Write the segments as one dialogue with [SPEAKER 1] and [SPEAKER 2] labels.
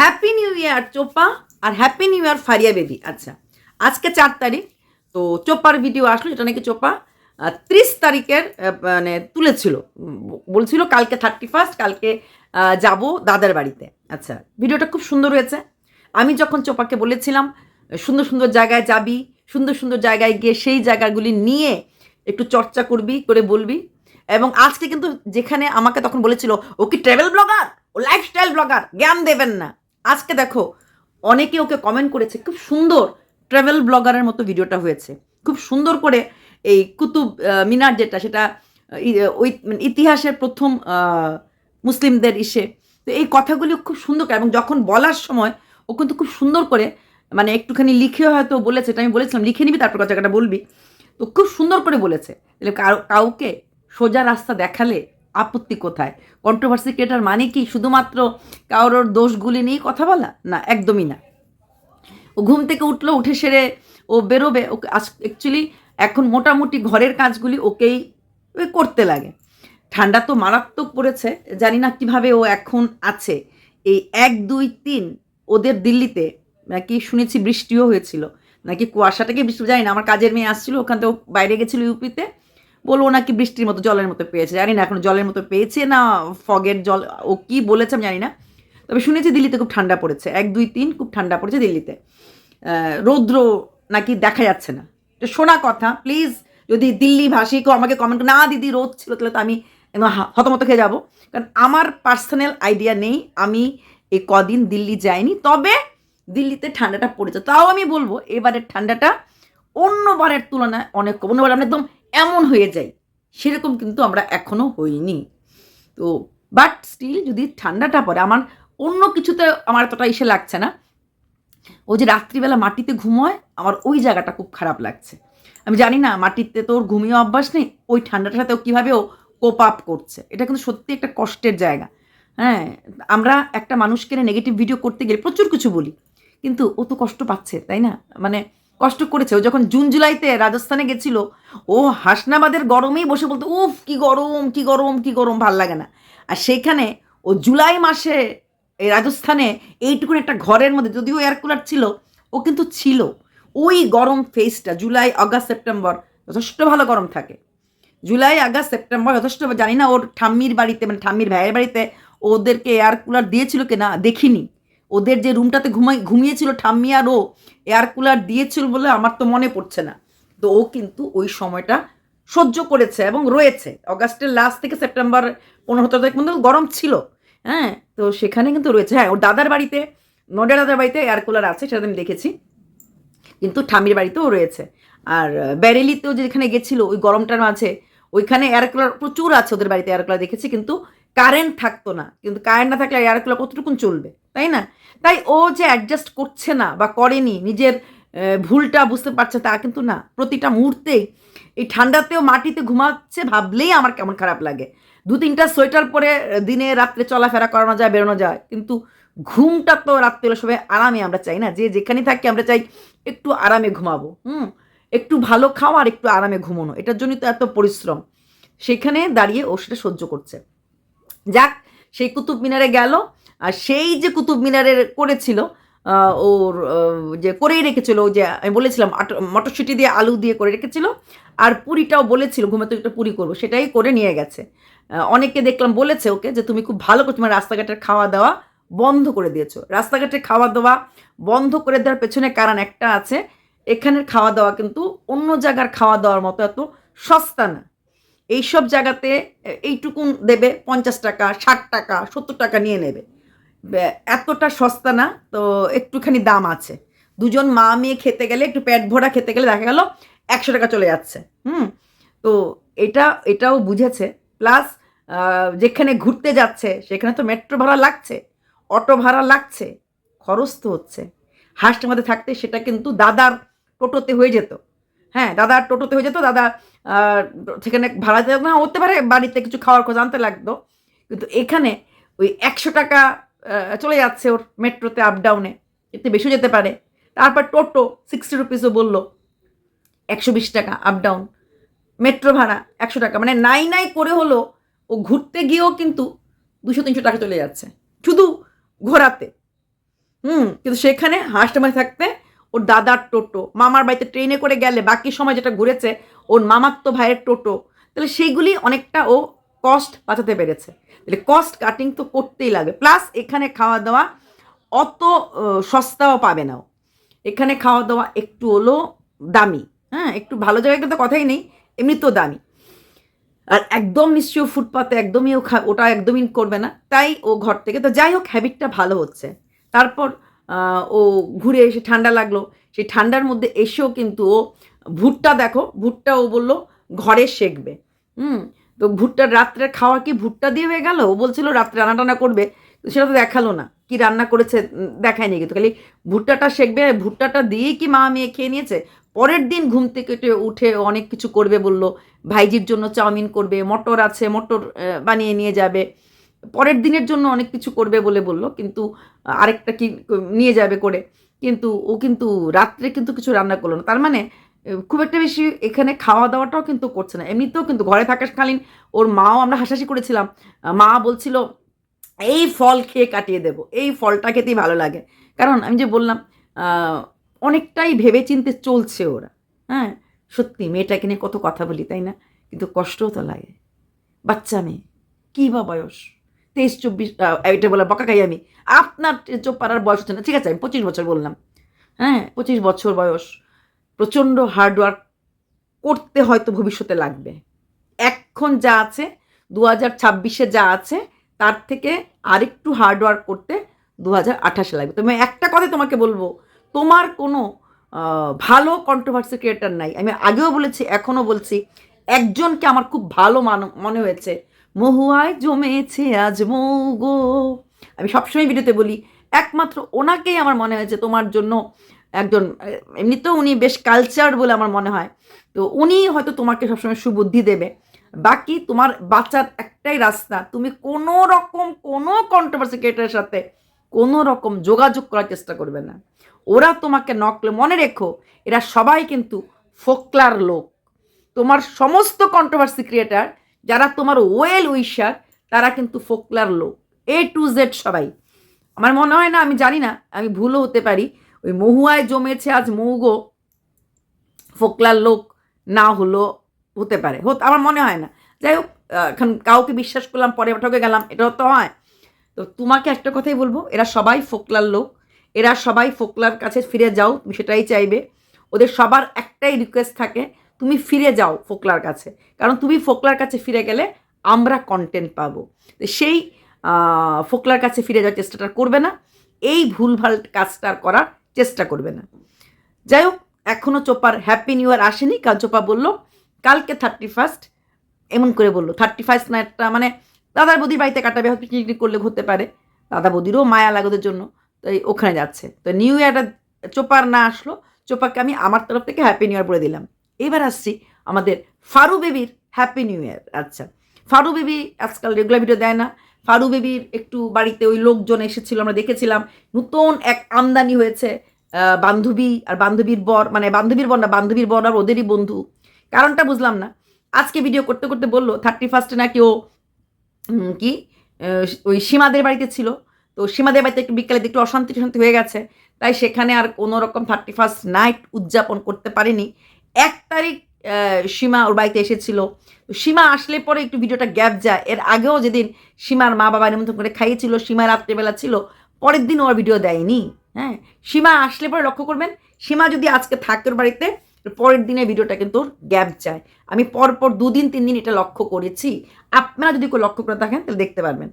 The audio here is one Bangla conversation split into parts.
[SPEAKER 1] হ্যাপি নিউ ইয়ার চোপা আর happy new year Faria baby আচ্ছা আজকে চার তারিখ, তো চোপার ভিডিও আসলো, যেটা নাকি চোপা ত্রিশ তারিখের মানে তুলেছিল। বলছিল কালকে থার্টি ফার্স্ট কালকে যাব দাদার বাড়িতে। আচ্ছা ভিডিওটা খুব সুন্দর হয়েছে। আমি যখন চোপাকে বলেছিলাম, সুন্দর সুন্দর জায়গায় যাবি, সুন্দর সুন্দর জায়গায় গিয়ে সেই জায়গাগুলি নিয়ে একটু চর্চা করবি, করে বলবি। এবং আজকে কিন্তু যেখানে আমাকে তখন বলেছিল, ও কি ট্রাভেল ব্লগার ও লাইফস্টাইল ব্লগার জ্ঞান দেবেন না। আজকে দেখো, অনেকে ওকে কমেন্ট করেছে, খুব সুন্দর ট্রাভেল ব্লগারের মতো ভিডিওটা হয়েছে। খুব সুন্দর করে এই কুতুব মিনার যেটা, সেটা ওই মানে ইতিহাসের প্রথম মুসলিমদের ইসে। তো এই কথাগুলি খুব সুন্দর করে, এবং যখন বলার সময় ও কিন্তু খুব সুন্দর করে মানে একটুখানি লিখে হয়তো বলেছে, এটা আমি বলেছিলাম, লিখে নিবি, তারপর জায়গাটা বলবি। তো খুব সুন্দর করে বলেছে। কাউকে সোজা রাস্তা দেখালে আপত্তি কোথায়? কন্ট্রোভার্সি ক্রিয়েটার মানে কি? শুধুমাত্র কারোর দোষগুলি নিয়েই কথা বলা? না, একদমই না। ও ঘুম থেকে উঠল, উঠে সেরে ও বেরোবে। ওকে অ্যাকচুয়ালি এখন মোটামুটি ঘরের কাজগুলি ওকেই করতে লাগে। ঠান্ডা তো মারাত্মক পড়েছে। জানি না কীভাবে ও এখন আছে। এই এক, দুই, তিন, ওদের দিল্লিতে নাকি শুনেছি বৃষ্টিও হয়েছিল। নাকি কুয়াশাটাকে বৃষ্টি জানি না, আমার কাজের মেয়ে আসছিল, ওখান থেকে বাইরে গেছিল ইউপিতে। বলব নাকি বৃষ্টির মতো, জলের মতো পেয়েছে, জানি না, এখন জলের মতো পেয়েছে না, ফগের জল, ও কি বলেছে আমি জানি না। তবে শুনেছি দিল্লিতে খুব ঠান্ডা পড়েছে, এক, দুই, তিন, খুব ঠান্ডা পড়েছে দিল্লিতে। রৌদ্র নাকি দেখা যাচ্ছে না। শোনা কথা প্লিজ যদি দিল্লি ভাষী কেউ আমাকে কমেন্ট না দিদি, রোদ ছিল, তাহলে তো আমি হতমত খেয়ে যাব। কারণ আমার পার্সোনাল আইডিয়া নেই, আমি এই কদিন দিল্লি যাইনি, তবে দিল্লিতে ঠান্ডাটা পড়েছে। তাও আমি বলব, এবারের ঠান্ডাটা অন্যবারের তুলনায় অনেক কম, অন্যবার আমরা একদম এমন হয়ে যাই, সেরকম কিন্তু আমরা এখনও হইনি। তো বাট স্টিল যদি ঠান্ডাটা পড়ে, আমার অন্য কিছুতে আমার এতটা ইসে লাগছে না। ও যে রাত্রিবেলা মাটিতে ঘুমোয়, আমার ওই জায়গাটা খুব খারাপ লাগছে। আমি জানি না, মাটিতে তোর ঘুমিয়ে অভ্যাস নেই, ওই ঠান্ডাটার সাথে ও কীভাবে ও কোপ আপ করছে? এটা কিন্তু সত্যি একটা কষ্টের জায়গা। হ্যাঁ আমরা একটা মানুষকে নেগেটিভ ভিডিও করতে গেলে প্রচুর কিছু বলি, কিন্তু ও তো কষ্ট পাচ্ছে, তাই না? মানে কষ্ট করেছে। ও যখন জুন, জুলাইতে রাজস্থানে গেছিল, ও হাসনাবাদের গরমেই বসে বলতো, উফ, কি গরম কি গরম কি গরম, ভালো লাগে না। আর সেইখানে ও জুলাই মাসে এই রাজস্থানে এইটুকুন একটা ঘরের মধ্যে, যদিও এয়ার কুলার ছিল, ও কিন্তু ছিল। ওই গরম ফেসটা জুলাই, আগস্ট, সেপ্টেম্বর, যথেষ্ট ভালো গরম থাকে। জুলাই, আগস্ট, সেপ্টেম্বর, যথেষ্ট, জানি না ওর ঠাম্মির বাড়িতে মানে ঠাম্মির ভাইয়ের বাড়িতে ওদেরকে এয়ার কুলার দিয়েছিল কি না দেখিনি। ওদের যে রুমটাতে ঘুমাই, ঘুমিয়েছিল, ঠাম্মি আর ও এয়ার কুলার দিয়েছিল বলে আমার তো মনে পড়ছে না। তো ও কিন্তু ওই সময়টা সহ্য করেছে এবং রয়েছে। অগাস্টের লাস্ট থেকে সেপ্টেম্বর পনেরো তারিখ পর্যন্ত গরম ছিল। হ্যাঁ তো সেখানে কিন্তু রয়েছে। হ্যাঁ ওর দাদার বাড়িতে নডের দাদার বাড়িতে এয়ার কুলার আছে, সেটা আমি দেখেছি। কিন্তু ঠামির বাড়িতেও রয়েছে। আর ব্যারেলিতেও যেখানে গেছিল, ওই গরমটার মাঝে, ওইখানে এয়ার কুলার প্রচুর আছে, ওদের বাড়িতে এয়ার কুলার দেখেছি। কিন্তু কারেন্ট থাকতো না। কিন্তু কারেন্ট না থাকলে এয়ার কুলার কতটুকুন চলবে, তাই না? তাই ও যে অ্যাডজাস্ট করছে না বা করেনি, নিজের ভুলটা বুঝতে পারছে তা কিন্তু না। প্রতিটা মুহূর্তেই এই ঠান্ডাতেও মাটিতে ঘুমাচ্ছে ভাবলেই আমার কেমন খারাপ লাগে। দু তিনটা সোয়েটার পরে দিনে রাত্রে চলাফেরা করানো যায়, বেরোনো যায়, কিন্তু ঘুমটা তো রাত্রে সবাই আরামে আমরা চাই না। যে যেখানে থাকি আমরা চাই একটু আরামে ঘুমাবো, হুম? একটু ভালো খাওয়া আর একটু আরামে ঘুমানো, এটার জন্যই তো এত পরিশ্রম। সেখানে দাঁড়িয়ে ও সেটা সহ্য করছে। যাক, সেই কুতুব মিনারে গেল। আর সেই যে কুতুব মিনারের করেছিল ওর যে করেই রেখেছিল যে আমি বলেছিলাম মটরশুঁটি দিয়ে আলু দিয়ে করে রেখেছিল, আর পুরিটাও বলেছিল, ঘুমে তো একটা পুরি করব, সেটাই করে নিয়ে গেছে। অনেকে দেখলাম বলেছে ওকে যে, তুমি খুব ভালো করে তোমার রাস্তাঘাটের খাওয়া দাওয়া বন্ধ করে দিয়েছ। রাস্তাঘাটে খাওয়া দাওয়া বন্ধ করে দেওয়ার পেছনে কারণ একটা আছে, এখানের খাওয়া দাওয়া কিন্তু অন্য জায়গার খাওয়া দাওয়ার মতো এত সস্তা না। এইসব জায়গাতে এইটুকুন দেবে, পঞ্চাশ টাকা, ষাট টাকা, সত্তর টাকা নিয়ে নেবে। এতটা সস্তা না, তো একটুখানি দাম আছে। দুজন মা মেয়ে খেতে গেলে, একটু পেট ভরা খেতে গেলে দেখা গেল একশো টাকা চলে যাচ্ছে, হুম? তো এটা, এটাও বুঝেছে। প্লাস যেখানে ঘুরতে যাচ্ছে, সেখানে তো মেট্রো ভাড়া লাগছে, অটো ভাড়া লাগছে, খরচ তো হচ্ছে। হাসটার মধ্যে থাকতে সেটা কিন্তু দাদার টোটোতে হয়ে যেত। হ্যাঁ দাদার টোটোতে হয়ে যেত, দাদা সেখানে ভাড়া দিতে না, হতে পারে বাড়িতে কিছু খাওয়ার খোঁজ আনতে লাগতো। কিন্তু এখানে ওই একশো টাকা চলে যাচ্ছে ওর মেট্রোতে আপ ডাউনে এতে বেশি যেতে পারে। তারপর টোটো সিক্সটি রুপিসও বলল, একশো বিশ টাকা আপ ডাউন মেট্রো ভাড়া একশো টাকা। মানে নাই নাই করে হলো ও ঘুরতে গিয়েও কিন্তু দুশো তিনশো টাকা চলে যাচ্ছে। শুধু ঘোরাতে। হুম, কিন্তু সেখানে হাঁসটামারি থাকতে ওর দাদার টোটো। মামার বাড়িতে ট্রেনে করে গেলে বাকি সময় যেটা ঘুরেছে ওর মামাত্ম ভাইয়ের টোটো। তাহলে সেইগুলি অনেকটা ও কস্ট বাঁচাতে পেরেছে। তাহলে কস্ট কাটিং তো করতেই লাগবে প্লাস এখানে খাওয়া দাওয়া অত সস্তাও পাবে না। এখানে খাওয়া দাওয়া একটু হলো দামি। হ্যাঁ একটু ভালো জায়গায় তো কথাই নেই এমনি তো দামি। আর একদম নিশ্চয়ই ফুটপাতে একদমই ও ওটা একদমই করবে না। তাই ও ঘর থেকে, তো যাই হোক হ্যাবিটটা ভালো হচ্ছে। তারপর ও ঘুরে এসে ঠান্ডা লাগল। সেই ঠান্ডার মধ্যে এসেও কিন্তু ও ভুট্টা দেখো, ভুট্টা ও বলল, ঘরে শেখবে হুম তো ভুট্টার রাত্রে খাওয়া কি ভুট্টা দিয়ে হয়ে গেল? ও বলছিল রাত্রে রান্না টান্না করবে। সেটা তো দেখাল না। কি রান্না করেছে দেখায়নি কিন্তু। খালি ভুট্টাটা শেখবে ভুট্টাটা দিয়েই কি মা মেয়ে খেয়ে নিয়েছে? পরের দিন ঘুম থেকে উঠে অনেক কিছু করবে বলল। ভাইজির জন্য চাউমিন করবে, মটর আছে, মটর বানিয়ে নিয়ে যাবে। পরের দিনের জন্য অনেক কিছু করবে বলে বলল, কিন্তু আরেকটা কি নিয়ে যাবে করে। কিন্তু ও কিন্তু রাত্রে কিন্তু কিছু রান্না করল না। তার মানে খুব একটা বেশি এখানে খাওয়া দাওয়াটাও কিন্তু করছে না। এমনিতেও কিন্তু ঘরে থাকাকালীন ওর মাও আমরা হাসাহাসি করেছিলাম। মা বলছিল, এই ফল খেয়ে কাটিয়ে দেব, এই ফলটা খেতেই ভালো লাগে। কারণ আমি যে বললাম অনেকটাই ভেবে চিনতে চলছে ওরা। হ্যাঁ সত্যি মেয়েটাকে নিয়ে কত কথা বলি, তাই না? কিন্তু কষ্টও তো লাগে। বাচ্চা মেয়ে, কী বা বয়স? তেইশ, চব্বিশ এটা বলে বকা খাই আমি। আপনার চোপাড়ার বয়স হচ্ছে না, ঠিক আছে, আমি পঁচিশ বছর বললাম। হ্যাঁ পঁচিশ বছর বয়স। প্রচণ্ড হার্ডওয়ার্ক করতে হয়তো ভবিষ্যতে লাগবে। এখন যা আছে দু হাজার ছাব্বিশে যা আছে, তার থেকে আরেকটু হার্ডওয়ার্ক করতে দু হাজার আঠাশে লাগবে। তবে একটা কথাই তোমাকে বলব, তোমার কোনো ভালো কন্ট্রোভার্সি ক্রিয়েটার নাই। আমি আগেও বলেছি, এখনও বলছি, একজনকে আমার খুব ভালো মান- মনে হয়েছে। মহুয়ায় জমেছে আজ মৌগো। আমি সবসময় ভিডিওতে বলি, একমাত্র ওনাকেই আমার মনে হয়েছে তোমার জন্য একজন, এমনিতেও উনি বেশ কালচার বলে আমার মনে হয়। তো উনি হয়তো তোমাকে সবসময় সুবুদ্ধি দেবে। বাকি তোমার বাঁচার একটাই রাস্তা, তুমি কোনো রকম, কোনো কন্ট্রোভার্সি ক্রিয়েটারের সাথে কোনো রকম যোগাযোগ করার চেষ্টা করবে না। ওরা তোমাকে নকলে মনে রেখো, এরা সবাই কিন্তু ফোকলার লোক। তোমার সমস্ত কন্ট্রোভার্সি ক্রিয়েটার যারা তোমার ওয়েল উইশার তারা কিন্তু ফোকলার লোক। এ টু জেড সবাই। আমার মনে হয় না, আমি জানি না, আমি ভুলও হতে পারি। ওই মহুয়ায় জমেছে আজ মৌগো। ফোকলার লোক না হলো, হতে পারে। হত, আমার মনে হয় না। যাই হোক এখন কাউকে বিশ্বাস করলাম, পরে ঠকে গেলাম, এটাও তো হয়। তো তোমাকে একটা কথাই বলব, এরা সবাই ফোকলার লোক। এরা সবাই ফোকলার কাছে ফিরে যাও, তুমি সেটাই চাইবে। ওদের সবার একটাই রিকোয়েস্ট থাকে, তুমি ফিরে যাও ফোকলার কাছে। কারণ তুমি ফোকলার কাছে ফিরে গেলে আমরা কন্টেন্ট পাবো। সেই ফোকলার কাছে ফিরে যাওয়ার চেষ্টাটা করবে না। এই ভুলভাল কাজটা করার চেষ্টা করবে না। যাই হোক এখনও চোপার হ্যাপি নিউ ইয়ার আসেনি। কাল চোপা বলল, কালকে থার্টি ফার্স্ট এমন করে বলল থার্টি ফার্স্ট নাইটটা মানে দাদার বৌদির বাড়িতে কাটাবে, হয়তো পিকনিক করলে ঘুরতে পারে। দাদা বৌদিরও মায়া লাগোদের জন্য, তাই ওখানে যাচ্ছে। তো নিউ ইয়ারটা চোপার না আসলো, চোপাকে আমি আমার তরফ থেকে হ্যাপি নিউ ইয়ার বলে দিলাম। এবার আসছি আমাদের ফারু বেবির হ্যাপি নিউ ইয়ার আচ্ছা ফারু বেবি আজকাল রেগুলার ভিডিও দেয় না ফারু বেবির একটু বাড়িতে ওই লোকজন এসেছিল, আমরা দেখেছিলাম। নতুন এক আমদানি হয়েছে বান্ধবী আর বান্ধবীর বর মানে বান্ধবীর বর না, বান্ধবীর বর আর ওদেরই বন্ধু। কারণটা বুঝলাম না। আজকে ভিডিও করতে করতে বলল থার্টি ফার্স্টে নাকি ও কি ওই সীমাদের বাড়িতে ছিল। তো সীমাদের বাড়িতে একটু বিকালে একটু অশান্তি শান্তি হয়ে গেছে। তাই সেখানে আর কোনো রকম থার্টি ফার্স্ট নাইট উদযাপন করতে পারেনি। এক তারিখ সীমা ওর বাড়িতে এসেছিল। সীমা আসলে পরে একটু ভিডিওটা গ্যাপ যায়। এর আগেও যেদিন সীমার মা বাবা নিমন্ত্রণ করে খাইয়েছিল, সীমা রাত্রেবেলা ছিল, পরের দিন ওর ভিডিও দেয়নি। হ্যাঁ সীমা আসলে পরে লক্ষ্য করবেন, সীমা যদি আজকে থাকে ওর বাড়িতে পরের দিনের ভিডিওটা কিন্তু গ্যাপ যায়। আমি পরপর দুদিন, তিন দিন এটা লক্ষ্য করেছি। আপনারা যদি কেউ লক্ষ্য করে থাকেন, তাহলে দেখতে পারবেন।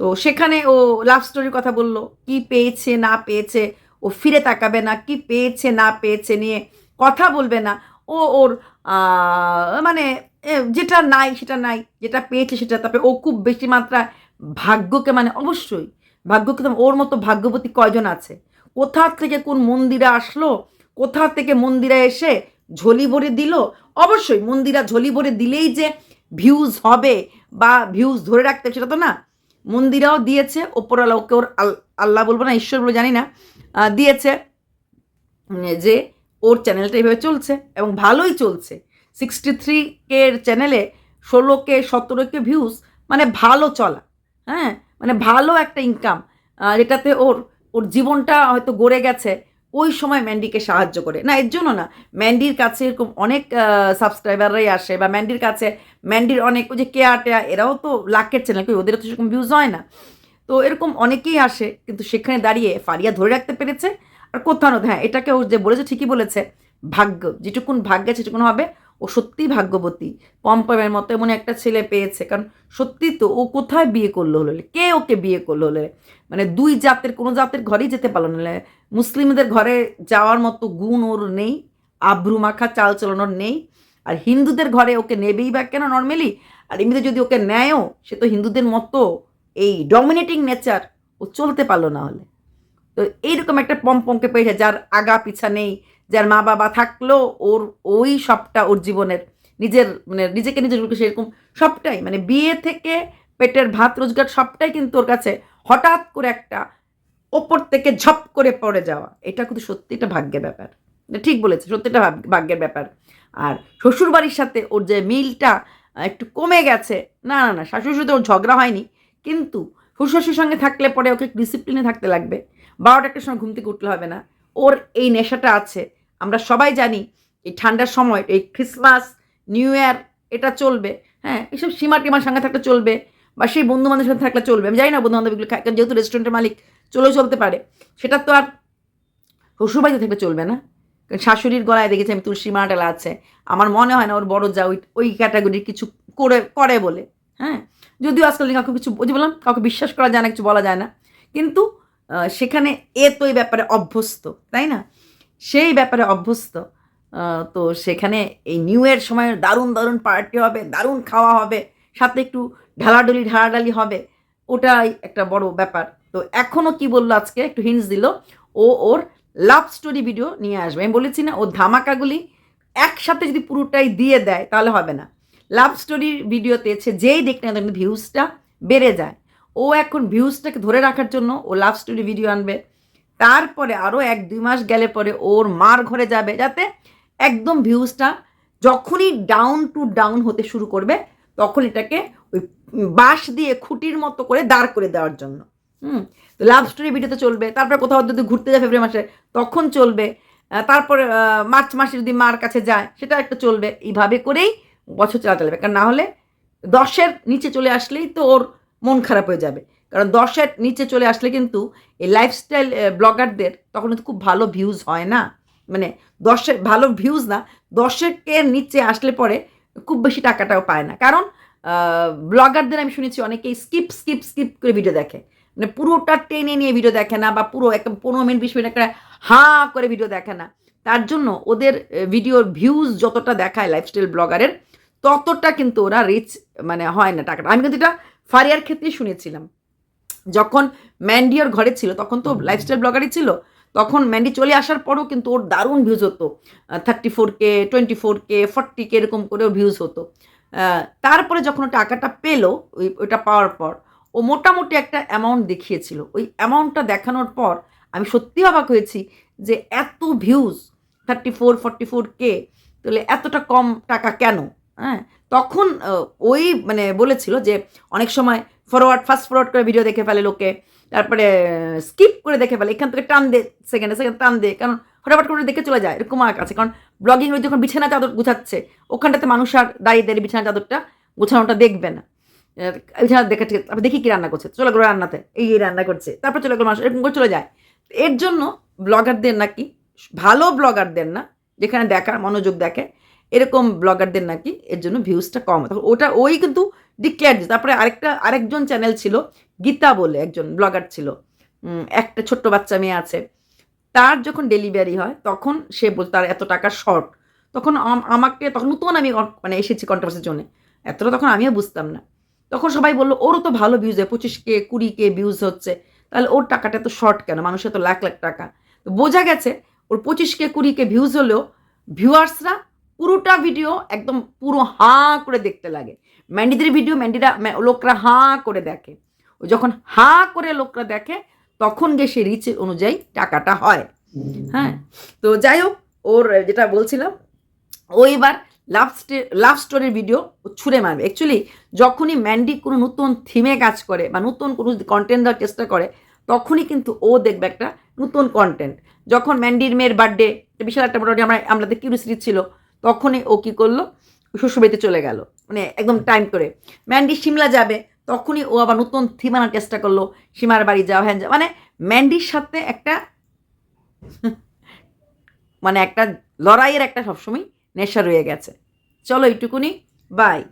[SPEAKER 1] তো সেখানে ও লাভ স্টোরির কথা বলল, কি পেয়েছে, না পেয়েছে, ও ফিরে তাকাবে না, কি পেয়েছে, না পেয়েছে নিয়ে কথা বলবে না। ও ওর মানে যেটা নাই, সেটা নাই। যেটা পেয়েছে সেটা। তারপরে ও খুব বেশি মাত্রা ভাগ্যকে মানে অবশ্যই ভাগ্যকে ওর মতো ভাগ্যবতী কয়জন আছে? কোথা থেকে কোন মন্দিরে আসলো? কোথা থেকে মন্দিরে এসে ঝলি ভরে দিল? অবশ্যই মন্দিরা ঝলি ভরে দিলেই যে ভিউজ হবে বা ভিউজ ধরে রাখতে সেটা তো না। মন্দিরাও দিয়েছে ওপরওয়ালা ওকে ওর আল- আল্লাহ বলব না, ঈশ্বর বলে জানি না দিয়েছে, যে ওর চ্যানেলটা এইভাবে চলছে এবং ভালোই চলছে। সিক্সটি থ্রি কে চ্যানেলে ষোলো কে, সতেরো কে ভিউজ মানে ভালো চলা হ্যাঁ? মানে ভালো একটা ইনকাম যেটাতে ওর ওর জীবনটা হয়তো গড়ে গেছে ওই সময় ম্যান্ডিকে সাহায্য করে। না, এর জন্য না, ম্যান্ডির কাছে এরকম অনেক সাবস্ক্রাইবাররাই আসে বা ম্যান্ডির কাছে, ম্যান্ডির অনেক ওই যে কেয়া টেয়া এরাও তো লাখের চ্যানেল কই ওদেরও তো সেরকম ভিউজ হয় না। তো এরকম অনেকেই আসে, কিন্তু সেখানে দাঁড়িয়ে ফারিয়া ধরে রাখতে পেরেছে। আর কোথাও হ্যাঁ এটাকে ও যে বলেছে, ঠিকই বলেছে, ভাগ্য, যেটুকুন ভাগ্যে সেটুকুন হবে ও সত্যিই ভাগ্যবতী। পম্পমের মতো এমন একটা ছেলে পেয়েছে। কারণ সত্যি তো ও কোথায় বিয়ে করল হলে কে ওকে বিয়ে করল হলে মানে দুই জাতের, কোনো জাতের ঘরেই যেতে পারল না মুসলিমদের ঘরে যাওয়ার মতো গুণ ওর নেই, আব্রু মাখা, চাল চালানোর নেই। আর হিন্দুদের ঘরে ওকে নেবেই বা কেন নর্মালি আর এমনিতে যদি ওকে নেয়ও, সে তো হিন্দুদের মতো এই ডমিনেটিং নেচার ও চলতে পারল না হলে। তো এইরকম একটা পম্পমকে পেয়েছে যার আগা পিছা নেই যার মা বাবা থাকল, ওর ওই সবটা ওর জীবনের নিজের মানে নিজেকে নিজের সেরকম সবটাই মানে বিয়ে থেকে পেটের ভাত রোজগার সবটাই কিন্তু ওর কাছে হঠাৎ করে একটা ওপর থেকে ঝপ করে পড়ে যাওয়া। এটা কিন্তু সত্যি সত্যিটা ভাগ্যের ব্যাপার। এটা ঠিক বলেছে সত্যিটা ভাগ- ভাগ্যের ব্যাপার। আর শ্বশুরবাড়ির সাথে ওর যে মিলটা একটু কমে গেছে, না না না, শাশুড়ির সাথে ওর ঝগড়া হয়নি, কিন্তু শ্বশুর সঙ্গে থাকলে পরে ওকে ডিসিপ্লিনে থাকতে লাগবে। বারোটা একটার সময় ঘুম থেকে উঠলে হবে না। ওর এই নেশাটা আছে আমরা সবাই জানি এই ঠান্ডার সময়, এই ক্রিসমাস নিউ ইয়ার এটা চলবে। হ্যাঁ এইসব সীমা টিমার সঙ্গে থাকলে চলবে বা সেই বন্ধু বান্ধবের সাথে থাকলে চলবে। আমি জানি না বন্ধু বান্ধবগুলো যেহেতু রেস্টুরেন্টের মালিক, চলেও চলতে পারে। সেটা তো আর শ্বশুরবাড়িতে থাকলে চলবে না। কারণ শাশুড়ির গলায় দেখেছি আমি তুলসী মাটালা আছে। আমার মনে হয় না ওর বড় যা ওই ওই ক্যাটাগরির কিছু করে করে বলে। হ্যাঁ যদিও আজকাল কাউকে কিছু যে বললাম, কাউকে বিশ্বাস করা যায় না, কিছু বলা যায় না। কিন্তু সেখানে এ তো এই ব্যাপারে অভ্যস্ত, তাই না? সেই ব্যাপারে অভ্যস্ত। তো সেখানে এই নিউ ইয়ার সময় দারুণ দারুণ পার্টি হবে, দারুণ খাওয়া হবে, সাথে একটু ঢালাঢুলি, ঢালাঢালি হবে, ওটাই একটা বড় ব্যাপার। তো এখনও কি বলল আজকে? একটু হিন্টস দিল। ও ওর লাভ স্টোরি ভিডিও নিয়ে আসবে। আমি বলেছি না, ও ধামাকাগুলি একসাথে যদি পুরোটাই দিয়ে দেয়, তাহলে হবে না। লাভ স্টোরির ভিডিওতে সে যেই দেখ না ভিউজটা বেড়ে যায়। ও এখন ভিউজটাকে ধরে রাখার জন্য ও লাভ স্টোরি ভিডিও আনবে। তারপরে আরও এক দুই মাস গেলে পরে ওর মার ঘরে যাবে, যাতে একদম ভিউজটা যখনই ডাউন টু ডাউন হতে শুরু করবে, তখন এটাকে ওই বাঁশ দিয়ে খুঁটির মতো করে দাঁড় করে দেওয়ার জন্য। হুম, তো লাভ স্টোরি ভিডিওতে চলবে, তারপরে কোথাও যদি ঘুরতে যায় ফেব্রুয়ারি মাসে, তখন চলবে। তারপরে মার্চ মাসে যদি মার কাছে যায়, সেটা একটা চলবে। এইভাবে করেই বছর চালাতে লাগবে কারণ না হলে দশের নিচে চলে আসলেই তো ওর মন খারাপ হয়ে যাবে। কারণ দশের নিচে চলে আসলে কিন্তু এই লাইফস্টাইল ব্লগারদের তখন কিন্তু খুব ভালো ভিউজ হয় না। মানে দশের, ভালো ভিউজ না দশেকের নিচে আসলে পরে খুব বেশি টাকাটাও পায় না। কারণ ব্লগারদের আমি শুনেছি অনেকেই স্কিপ স্কিপ স্কিপ করে ভিডিও দেখে। মানে পুরোটা টেনে নিয়ে ভিডিও দেখে না বা পুরো একদম পনেরো মিনিট, বিশ মিনিট একটা হাঁ করে ভিডিও দেখে না। তার জন্য ওদের ভিডিওর ভিউজ যতটা দেখায় লাইফস্টাইল ব্লগারের ততটা কিন্তু ওরা রিচ মানে হয় না টাকাটা। আমি কিন্তু এটা ফারিয়ার ক্ষেত্রেই শুনেছিলাম। যখন ম্যান্ডি ওর ঘরে ছিল তখন তো লাইফস্টাইল ব্লগারই ছিল তখন ম্যান্ডি চলে আসার পরও কিন্তু ওর দারুণ ভিউজ হতো। Thirty four K twenty four K forty K এরকম করে ওর ভিউজ হতো তারপরে যখন টাকাটা পেল ওই ওইটা পাওয়ার পর ও মোটামুটি একটা অ্যামাউন্ট দেখিয়েছিল। ওই অ্যামাউন্টটা দেখানোর পর আমি সত্যি অবাক হয়েছি যে এত views thirty four forty four K তাহলে এতটা কম টাকা কেন? হ্যাঁ তখন ওই মানে বলেছিল যে অনেক সময় ফরওয়ার্ড ফাস্ট ফরওয়ার্ড করে ভিডিও দেখে ফেলে লোকে। তারপরে স্কিপ করে দেখে ফেলে। এখান থেকে টান দে সেকেন্ডে সেকেন্ড টান দে। কারণ ফটাফট করে দেখে চলে যায়, এরকম আমার কাছে। কারণ ব্লগিং যখন বিছানা চাদর গুছাচ্ছে, ওখানটাতে মানুষ আর দাঁড়িয়ে দাঁড়িয়ে বিছানা চাদরটা গোছানোটা দেখবে না। বিছানা দেখে ঠিক তারপর দেখি কি রান্না করছে। চলে গেলো রান্নাতে। এই এই রান্না করছে। তারপর চলে গেলো মানুষ, এরকম করে চলে যায়। এর জন্য ব্লগারদের নাকি, ভালো ব্লগারদের না, যেখানে দেখার মনোযোগ দেখে এরকম ব্লগারদের নাকি এর জন্য ভিউজটা কম তখন ওটা ওই কিন্তু ডিক্লেয়ার দিচ্ছে তারপরে আরেকটা, আরেকজন চ্যানেল ছিল, গীতা বলে একজন ব্লগার ছিল একটা ছোট্ট বাচ্চা মেয়ে আছে, তার যখন ডেলিভারি হয়, তখন সে বল তার এত টাকা শর্ট তখন আম- আমাকে, তখন নতুন আমি মানে এসেছি কন্ট্রোভার্সির জন্য এতটা তখন আমিও বুঝতাম না। তখন সবাই বলল, ওরও তো ভালো ভিউজ হয়, পঁচিশ কে, কুড়ি কে ভিউজ হচ্ছে। তাহলে ওর টাকাটা তো শর্ট কেন? মানুষের তো লাখ লাখ টাকা। তো বোঝা গেছে, ওর পঁচিশ কে, কুড়ি কে ভিউজ হলেও ভিউয়ার্সরা পুরোটা ভিডিও একদম পুরো হাঁ করে দেখতে লাগে। ম্যান্ডিদের ভিডিও ম্যান্ডিরা ম্যা- লোকরা হাঁ করে দেখে। ও যখন হাঁ করে লোকরা দেখে, তখন গিয়ে সে রিচ অনুযায়ী টাকাটা হয়। হ্যাঁ তো যাই হোক, ওর যেটা বলছিলাম, ও এবার লাভ লাভ স্টোরির ভিডিও ও ছুঁড়ে মারবে। অ্যাকচুয়ালি যখনই ম্যান্ডি কোনো নতুন থিমে কাজ করে বা নতুন কোনো কন্টেন্ট দেওয়ার চেষ্টা করে, তখনই কিন্তু ও দেখবে একটা নতুন কন্টেন্ট যখন ম্যান্ডির মেয়ের বার্থডে বিশাল একটা মোটামুটি আমরা, আমাদের কিউরিয়াসিটি ছিল তখনই ও কী করল? শ্বশুরবাড়িতে চলে গেল। মানে একদম টাইম করে। ম্যান্ডি সিমলা যাবে, তখনই ও আবার নতুন থিমানার চেষ্টা করল। সীমার বাড়ি যাওয়া যাওয়া। মানে ম্যান্ডির সাথে একটা মানে একটা লড়াইয়ের একটা সবসময় নেশা রয়ে গেছে। চলো এইটুকুনি। বাই